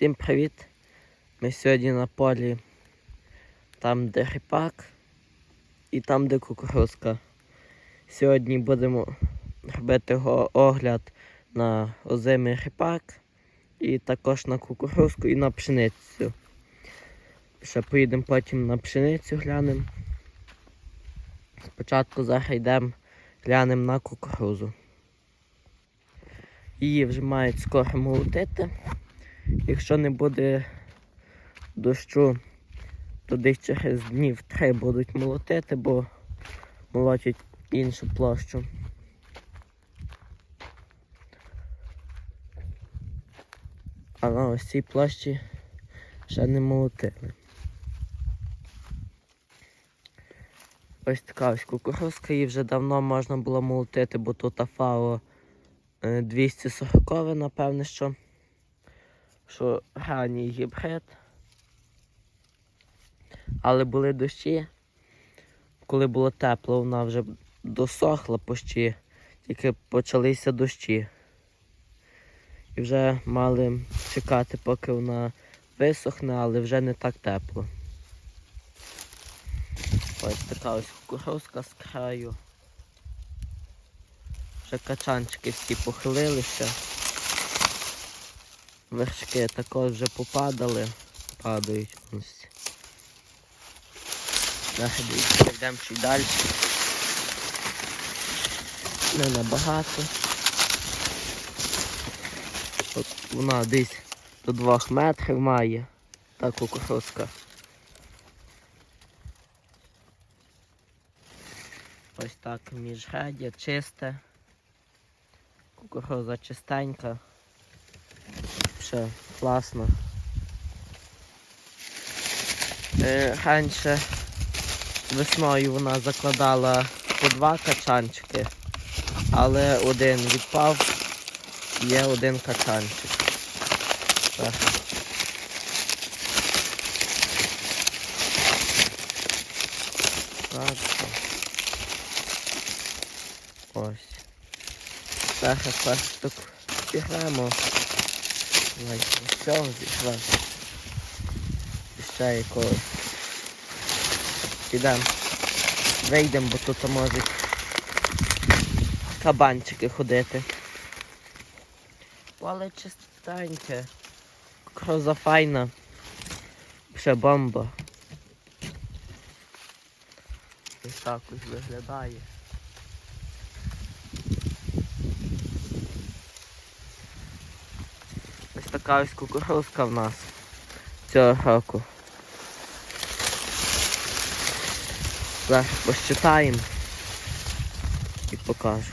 Всім привіт! Ми сьогодні на полі там, де ріпак і там, де кукурузка. Сьогодні будемо робити огляд на озимий ріпак і також на кукурузку і на пшеницю. Ще поїдемо потім на пшеницю глянемо. Спочатку зараз йдемо глянемо на кукурузу. Її вже мають скоро молотити. Якщо не буде дощу, то десь через днів три будуть молотити, бо молотять іншу площу. А на ось цій площі ще не молотили. Ось така ось кукурузка, її вже давно можна було молотити, бо тут АФАО е, 240, напевне, що що ранній гібрид. Але були дощі. Коли було тепло, вона вже досохла почти, тільки почалися дощі. І вже мали чекати, поки вона висохне, але вже не так тепло. Ось така ось кукурузка з краю. Вже качанчики всі похилилися. Вершки також вже попадали, падають ось. Йдемо ще далі. Не набагато. От вона десь до двох метрів має та кукурузка. Ось так міжгадя, чисте. Кукуруза чистенька. Все класно. Е, раніше весною вона закладала по два качанчики, але один відпав, є один качанчик. Так. Так. Ось. Зараз пластик зіграємо. Давайте все зійшла. Ще якогось. Підемо. Вийдемо, бо тут можуть кабанчики ходити. Але чистеньке. Кроза файна. Ще бомба. Ось так ось виглядає. Ось така кукурузка в нас цього року. Зараз посчитаємо і покажу.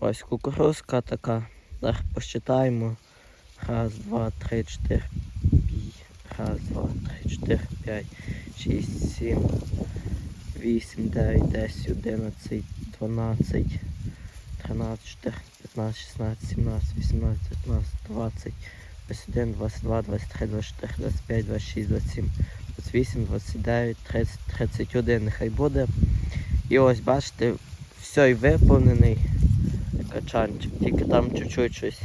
Ось кукурузка така. Зараз посчитаємо. Раз, два, три, чотири. Раз, два, три, чотири, п'ять, шість, сім, вісім, дев'ять, десять, одинадцять, дванадцять, тринадцять, чотирнадцять, п'ятнадцять, шістнадцять, сімнадцять, вісімнадцять, дев'ятнадцять, двадцять, двадцять один, двадцять два, двадцять три, двадцять чотири, двадцять п'ять, двадцять шість, двадцять сім. 28, 29, 30, 31 нехай буде. І ось бачите, все і виповнений качанчик, тільки там чуть-чуть щось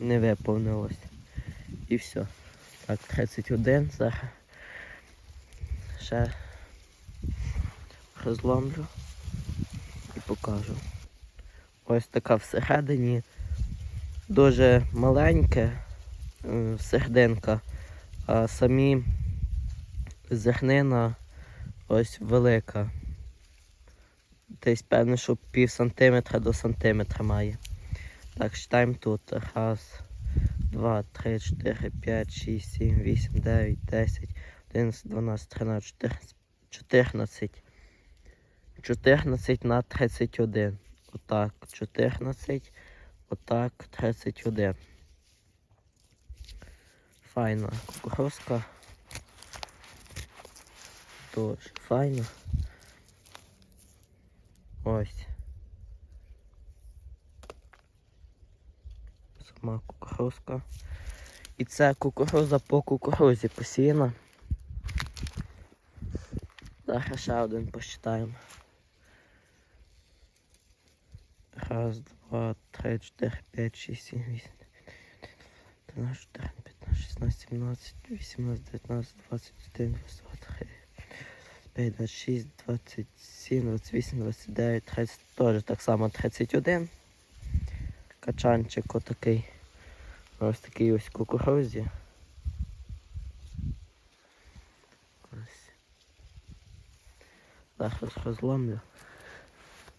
не виповнилось. І все. Так, 31 зараз. Ще розломлю і покажу. Ось така всередині. Дуже маленьке серединка, а самі зернина ось велика. Десь певно, що пів сантиметра до сантиметра має. Так, читаємо тут. Раз, два, три, чотири, п'ять, шість, сім, вісім, дев'ять, десять, одинадцять, дванадцять, тринадцять, чотирнадцять. Чотирнадцять на тридцять один. Отак. Чотирнадцять. Отак, тридцять один. Файна кукурузка. Дуже файна. Ось. Сама кукурузка. І це кукуруза по кукурузі посіяна. Зараз ще один посчитаємо. Раз, два, три, чотири, п'ять, шість, сім, вісім. 13, 14, 15, 16, 17, 18, 19, 21, 22, 25, 26, 27, 28, 29, 30, теж так само 31. Качанчик отакий. Ось такий ось кукурузі. Ось. Зараз розломлю.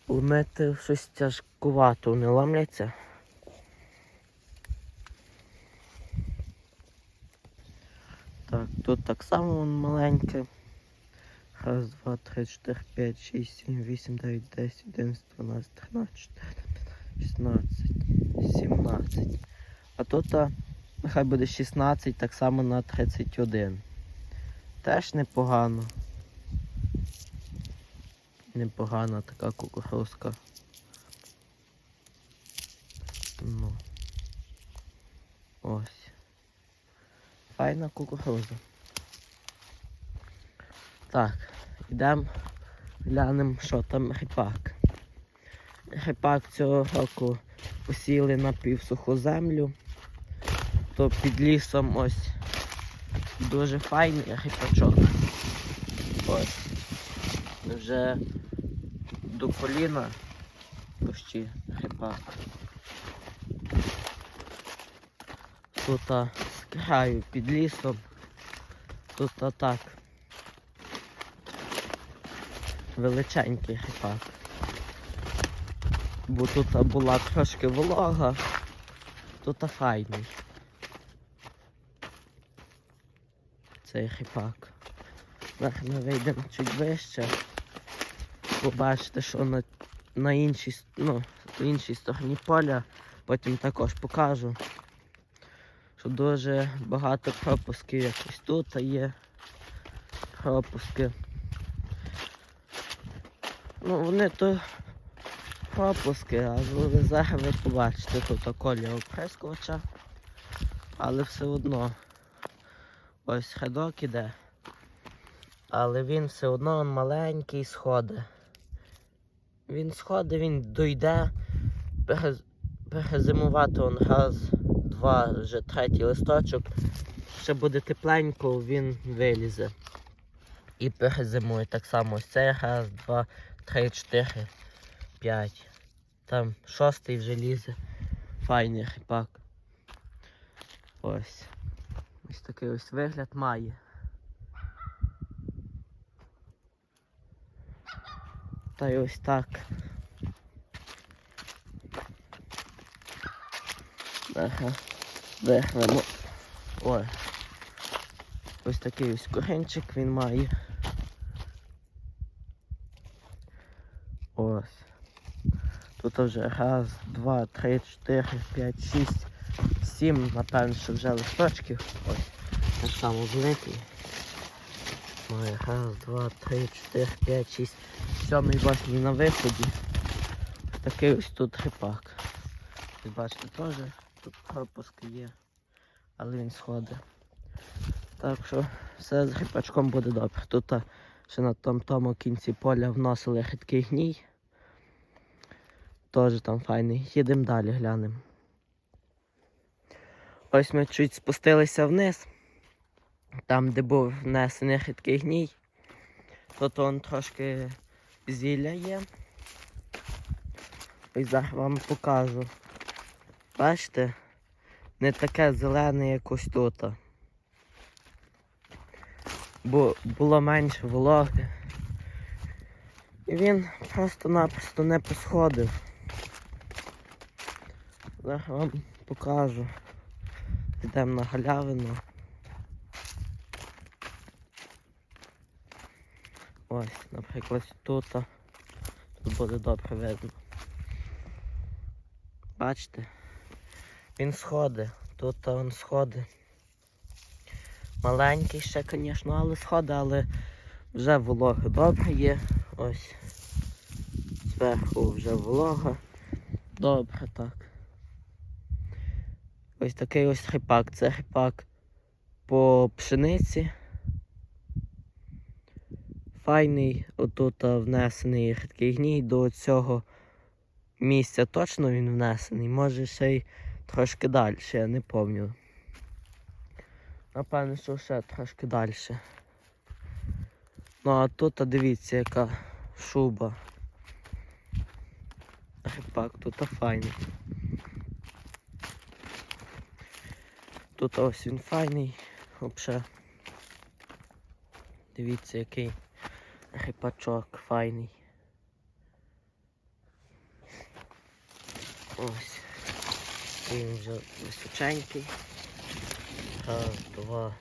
Ломити щось тяжкувато, вони ломляться. Так, тут так само вон маленьке. Раз, два, три, чотири, п'ять, шість, сім, вісім, дев'ять, десять, одинадцять, дванадцять, тринадцять, чотирнадцять, шістнадцять, сімнадцять. А тут нехай буде 16, так само на 31. Теж непогано. Непогана така кукурузка. Ну. Ось. Файна кукуруза. Так, йдемо глянемо, що там ріпак. Ріпак цього року посіяли на півсуху землю. То під лісом ось дуже файний ріпачок. Ось. Вже до коліна почти ріпак. Тут з краю під лісом. Тут так. Величенький ріпак. Бо тут була трошки волога, тут файний. Цей ріпак. Зараз ми вийдемо чуть вище. Побачите, що на, на іншій, ну, іншій стороні поля, потім також покажу. Що дуже багато пропусків якось тут є. Пропуски. Ну вони то пропуски, але зараз ви побачите тут колія оприскувача. Але все одно ось хедок іде. Але він все одно маленький сходить. Він сходить, він дойде, перезимувати он раз, два, вже третій листочок. Ще буде тепленько, він вилізе. І перезимує так само ось цей раз, два, три, чотири, п'ять. Там шостий вже лізе. Файний хіпак. Ось. Ось такий ось вигляд має. Та й ось так. Ага. Вигнемо. Ой. Ось такий ось коренчик він має. Ось. Тут вже раз, два, три, чотири, п'ять, шість, сім, напевно, що вже листочків. Ось. Так само великий. Ой, раз, два, три, чотири, п'ять, шість, сьомий, восьмий на виході. Такий ось тут. Ви бачите, теж тут пропуск є, але він сходить. Так що все з грибачком буде добре. Тут ще на тому, кінці поля вносили рідкий гній. Теж там файний. Їдемо далі, глянемо. Ось ми чуть спустилися вниз. Там, де був внесений рідкий гній. Тут он трошки зілля є. Ось зараз вам покажу. Бачите? Не таке зелене, як ось тут. Бо було менше вологи. І він просто-напросто не посходив. Зараз вам покажу. Йдемо на галявину. Ось, наприклад, тут. Тут буде добре видно. Бачите? Він сходить. Тут він сходить. Маленький ще, звісно, але сходить, але вже волога добре є. Ось. Зверху вже волога. Добре так. Ось такий ось хрипак. Це хрипак по пшениці. Файний, отут внесений рідкий гній до цього місця точно він внесений. Може ще й трошки далі, я не пам'ятаю. Напевно, що ще трошки далі. Ну а тут дивіться, яка шуба. Ріпак тут файний. Тут ось він файний, взагалі. Дивіться, який ріпачок файний. Ось. Він вже височенький. Раз, два,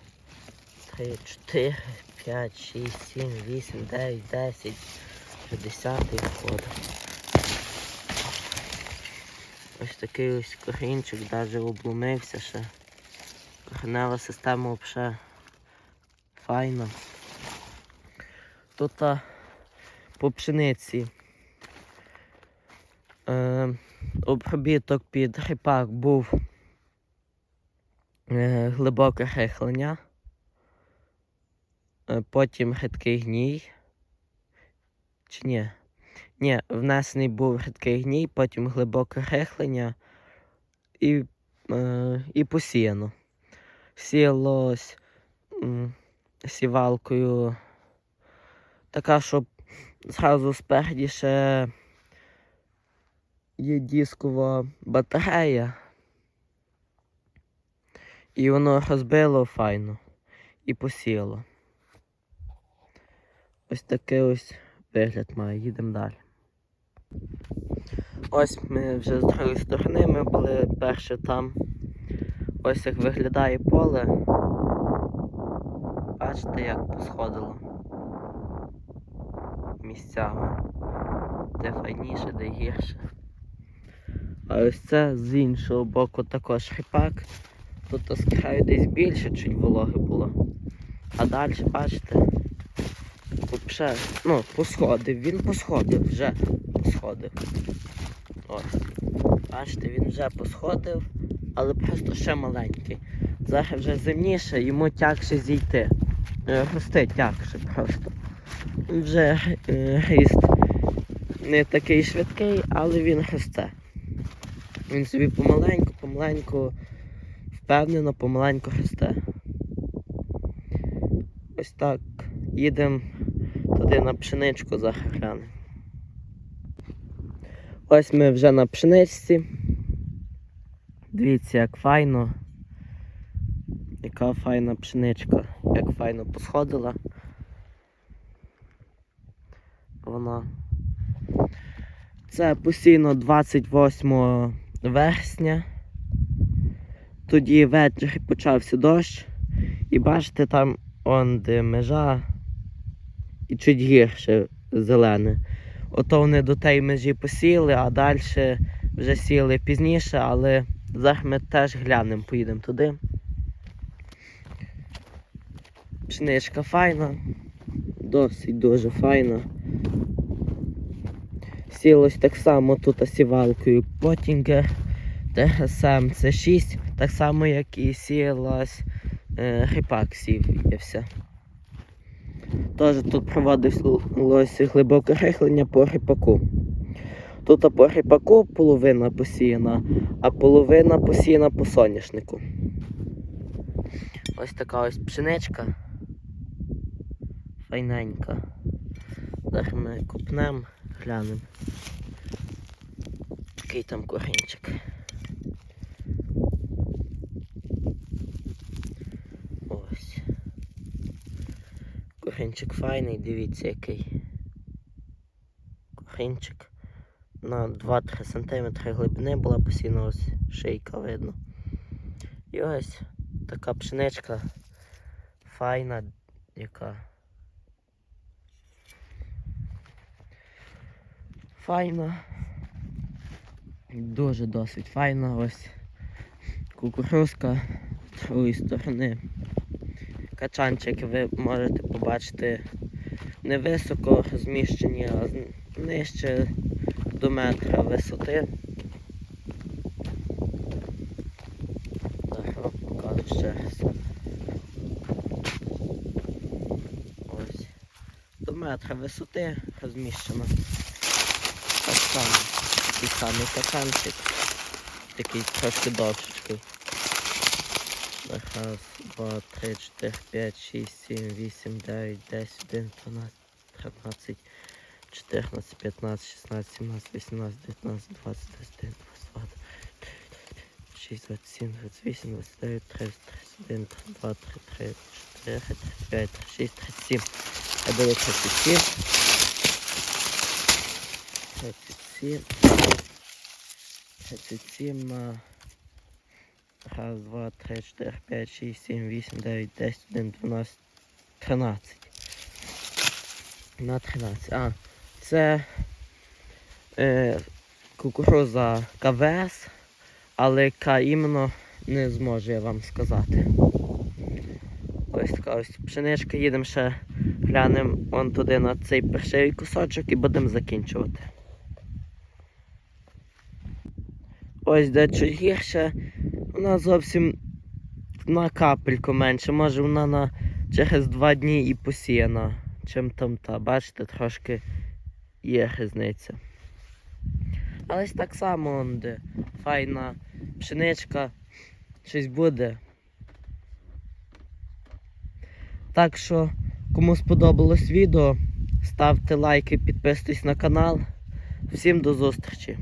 три, чотири, п'ять, шість, сім, вісім, дев'ять, десять, десятий входить. Ось такий ось корінчик, навіть обломився ще. Коренева система взагалі файна. А, по пшениці е, обробіток під ріпак був е, глибоке рихлення, е, потім гидкий гній. Чи ні? Ні, внесений був гидкий гній, потім глибоке рихлення і, е, і посіяно. Сіялось м, сівалкою така, щоб зразу спереді ще є дискова батарея. І воно розбило файно і посіло. Ось такий ось вигляд має. Їдемо далі. Ось ми вже з другої сторони, ми були перше там. Ось як виглядає поле. Бачите, як посходило місцями. Де файніше, де гірше. А ось це з іншого боку також ріпак. Тут з десь більше чуть вологи було. А далі, бачите, взагалі, ну, посходив, він посходив, вже посходив. Ось. Бачите, він вже посходив, але просто ще маленький. Зараз вже зимніше, йому тягше зійти. Е, Рости тягше просто. Вже е, ріст не такий швидкий, але він росте. Він собі помаленьку, помаленьку, впевнено, помаленьку росте. Ось так. Їдемо туди на пшеничку за заглянемо. Ось ми вже на пшеничці. Дивіться, як файно. Яка файна пшеничка, як файно посходила. Вона. Це постійно 28 вересня. Тоді ввечері почався дощ. І бачите, там он де межа і чуть гірше зелене. Ото вони до тієї межі посіяли, а далі вже сіяли пізніше, але зараз ми теж глянемо, поїдемо туди. Пшеничка файна, досить дуже файна. Сілось так само тут сівалкою Потінгер ТГСМ це 6, так само як і сіялась е, гріпак сів і тут проводилося глибоке рихлення по гріпаку. Тут по гріпаку половина посіяна, а половина посіяна по соняшнику. Ось така ось пшеничка. Файненька. Зараз ми копнемо, глянемо. Який там корінчик. Ось. Корінчик файний, дивіться який. Корінчик на 2-3 см глибини була постійно ось шийка видно. І ось така пшеничка файна, яка. Файна. Дуже досить файна ось кукурузка з другої сторони. Качанчик ви можете побачити не високо розміщені, а нижче до метра висоти. Так, покажу ще. Ось. До метра висоти розміщена. Так само. Такий самий качанчик. Такий трошки довшечкий. Раз, два, три, чотири, п'ять, шість, сім, вісім, дев'ять, десять, один, дванадцять, тринадцять, чотирнадцять, п'ятнадцять, шістнадцять, сімнадцять, вісімнадцять, дев'ятнадцять, двадцять, один, двадцять два, шість, двадцять сім, двадцять вісім, двадцять дев'ять, тридцять, тридцять один, тридцять два, тридцять три, чотири, тридцять п'ять, тридцять шість, тридцять сім. Я даю тридцять сім. Тридцять сім. Тридцять сім на Раз, два, три, чотири, п'ять, шість, сім, вісім, дев'ять, десять, один, дванадцять, тринадцять. На тринадцять. А, це е, кукуруза КВС, але яка іменно не зможу я вам сказати. Ось така ось пшеничка, їдемо ще глянемо вон туди на цей перший кусочок і будемо закінчувати. Ось де чуть гірше, вона зовсім на капельку менше. Може вона на через два дні і посіяна, чим там та. Бачите, трошки є різниця. Але ж так само, де файна пшеничка, щось буде. Так що, кому сподобалось відео, ставте лайки, підписуйтесь на канал. Всім до зустрічі!